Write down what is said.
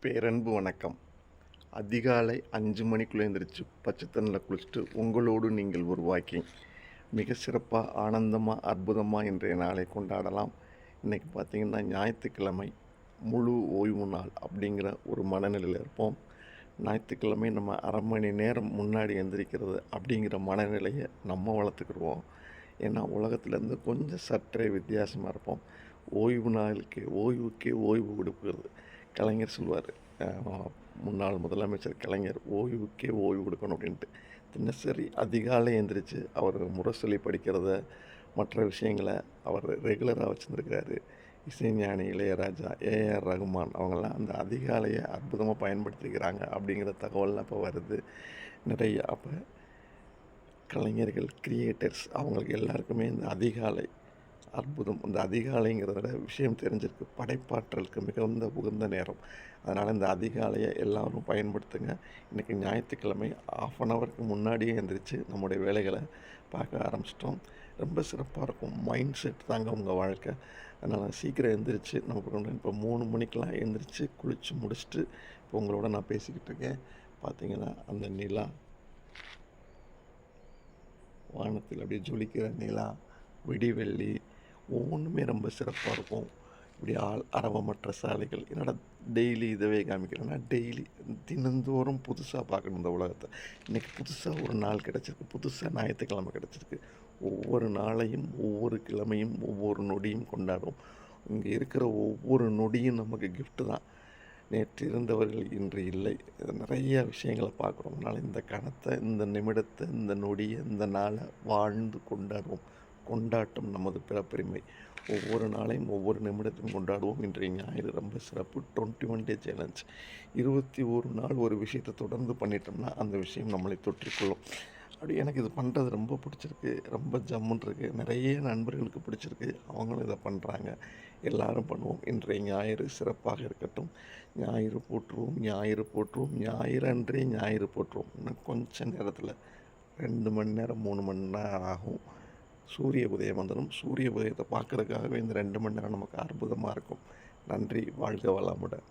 பேரன்பு வணக்கம். அதிகாலை அஞ்சு மணிக்குள்ளே எழுந்திரிச்சு பச்சை தண்ணியில் குளிச்சுட்டு உங்களோடு நீங்கள் உருவாக்கி மிக சிறப்பாக ஆனந்தமாக அற்புதமாக இன்றைய நாளை கொண்டாடலாம். இன்றைக்கி பார்த்திங்கன்னா ஞாயிற்றுக்கிழமை முழு ஓய்வு நாள் அப்படிங்கிற ஒரு மனநிலையில் இருப்போம். ஞாயிற்றுக்கிழமை நம்ம அரை மணி நேரம் முன்னாடி எந்திரிக்கிறது அப்படிங்கிற மனநிலையை நம்ம வளர்த்துக்கிடுவோம். ஏன்னா உலகத்துலேருந்து கொஞ்சம் சற்றே வித்தியாசமாக இருப்போம். ஓய்வு நாளுக்கு ஓய்வுக்கே ஓய்வு கொடுக்குறது கலைஞர் சொல்லுவார். முன்னாள் முதலமைச்சர் கலைஞர் ஓய்வுக்கே ஓய்வு கொடுக்கணும் அப்படின்ட்டு. தினசரி அதிகாலை எந்திரிச்சு அவர் முரசொலி படிக்கிறத மற்ற விஷயங்களை அவர் ரெகுலராக வச்சுருந்துருக்கிறாரு. இசைஞானி இளையராஜா ஏஆர் ரகுமான் அவங்கெல்லாம் அந்த அதிகாலையை அற்புதமாக பயன்படுத்திக்கிறாங்க அப்படிங்கிற தகவல்லாம் இப்போ வருது. நிறைய அப்போ கலைஞர்கள் கிரியேட்டர்ஸ் அவங்களுக்கு எல்லாருக்குமே இந்த அதிகாலை அற்புதம். இந்த அதிகாலைங்கிறத விஷயம் தெரிஞ்சிருக்கு. படைப்பாற்றலுக்கு மிகுந்த உகந்த நேரம். அதனால் இந்த அதிகாலையை எல்லோரும் பயன்படுத்துங்க. இன்றைக்கி ஞாயிற்றுக்கிழமை ஆஃப் அன் ஹவருக்கு முன்னாடியே எழுந்திரிச்சு நம்முடைய வேலைகளை பார்க்க ஆரம்பிச்சிட்டோம். ரொம்ப சிறப்பாக இருக்கும். மைண்ட் செட் தாங்க உங்கள் வாழ்க்கை. அதனால் சீக்கிரம் எழுந்திரிச்சு நமக்கு கொண்டு இப்போ மூணு மணிக்கெலாம் எழுந்திரிச்சு குளித்து முடிச்சுட்டு இப்போ உங்களோட நான் பேசிக்கிட்டு இருக்கேன். பார்த்தீங்கன்னா அந்த நிலா. வானத்தில் அப்படியே ஜொலிக்கிற நிலா. விடிவெள்ளி ஒவ்வொன்றுமே ரொம்ப சிறப்பாக இருக்கும். இப்படி ஆள் அரவமற்ற சாலைகள். என்னடா டெய்லி இதவே காமிக்கிறேன்னா டெய்லி தினந்தோறும் புதுசாக பார்க்கணும் இந்த உலகத்தை. இன்றைக்கி புதுசாக ஒரு நாள் கிடச்சிருக்கு. புதுசாக ஞாயிற்றுக்கிழமை கிடச்சிருக்கு. ஒவ்வொரு நாளையும் ஒவ்வொரு கிழமையும் ஒவ்வொரு நொடியும் கொண்டாடுவோம் இங்கே இருக்கிற ஒவ்வொரு நொடியும் நமக்கு கிஃப்ட்டு தான். நேற்று இருந்தவர்கள் இன்று இல்லை. நிறைய விஷயங்களை பார்க்குறோம். அதனால் இந்த கணத்தை இந்த நிமிடத்தை இந்த நொடியை இந்த நாளை வாழ்ந்து கொண்டாடுவோம். கொண்டாட்டம் நமது பிறப்புரிமை. ஒவ்வொரு நாளையும் ஒவ்வொரு நிமிடத்தையும் கொண்டாடுவோம். இன்றைய ஞாயிறு ரொம்ப சிறப்பு. Twenty one day challenge. இருபத்தி ஒரு நாள் ஒரு விஷயத்தை தொடர்ந்து பண்ணிட்டோம்னா அந்த விஷயம் நம்மளை தொற்றிக்கொள்ளும். அப்படி எனக்கு இது பண்ணுறது ரொம்ப பிடிச்சிருக்கு. ரொம்ப ஜம்முன்னு இருக்குது நிறைய நண்பர்களுக்கு பிடிச்சிருக்கு. அவங்களும் இதை பண்ணுறாங்க எல்லாரும் பண்ணுவோம். இன்றைய ஞாயிறு சிறப்பாக இருக்கட்டும். ஞாயிறு போற்றுவோம். ஞாயிறு போற்றுவோம். ஞாயிறு அன்றே ஞாயிறு போற்றுவோம். இன்னும் கொஞ்சம் நேரத்தில் ரெண்டு மணி நேரம் மூணு மணி நேரம் ஆகும். சூரிய உதயம் வந்துடும் சூரிய உதயத்தை பார்க்குறதுக்காகவே இந்த ரெண்டு மணி நேரம் நமக்கு அற்புதமாக இருக்கும். நன்றி வாழ்க வளமுடன்.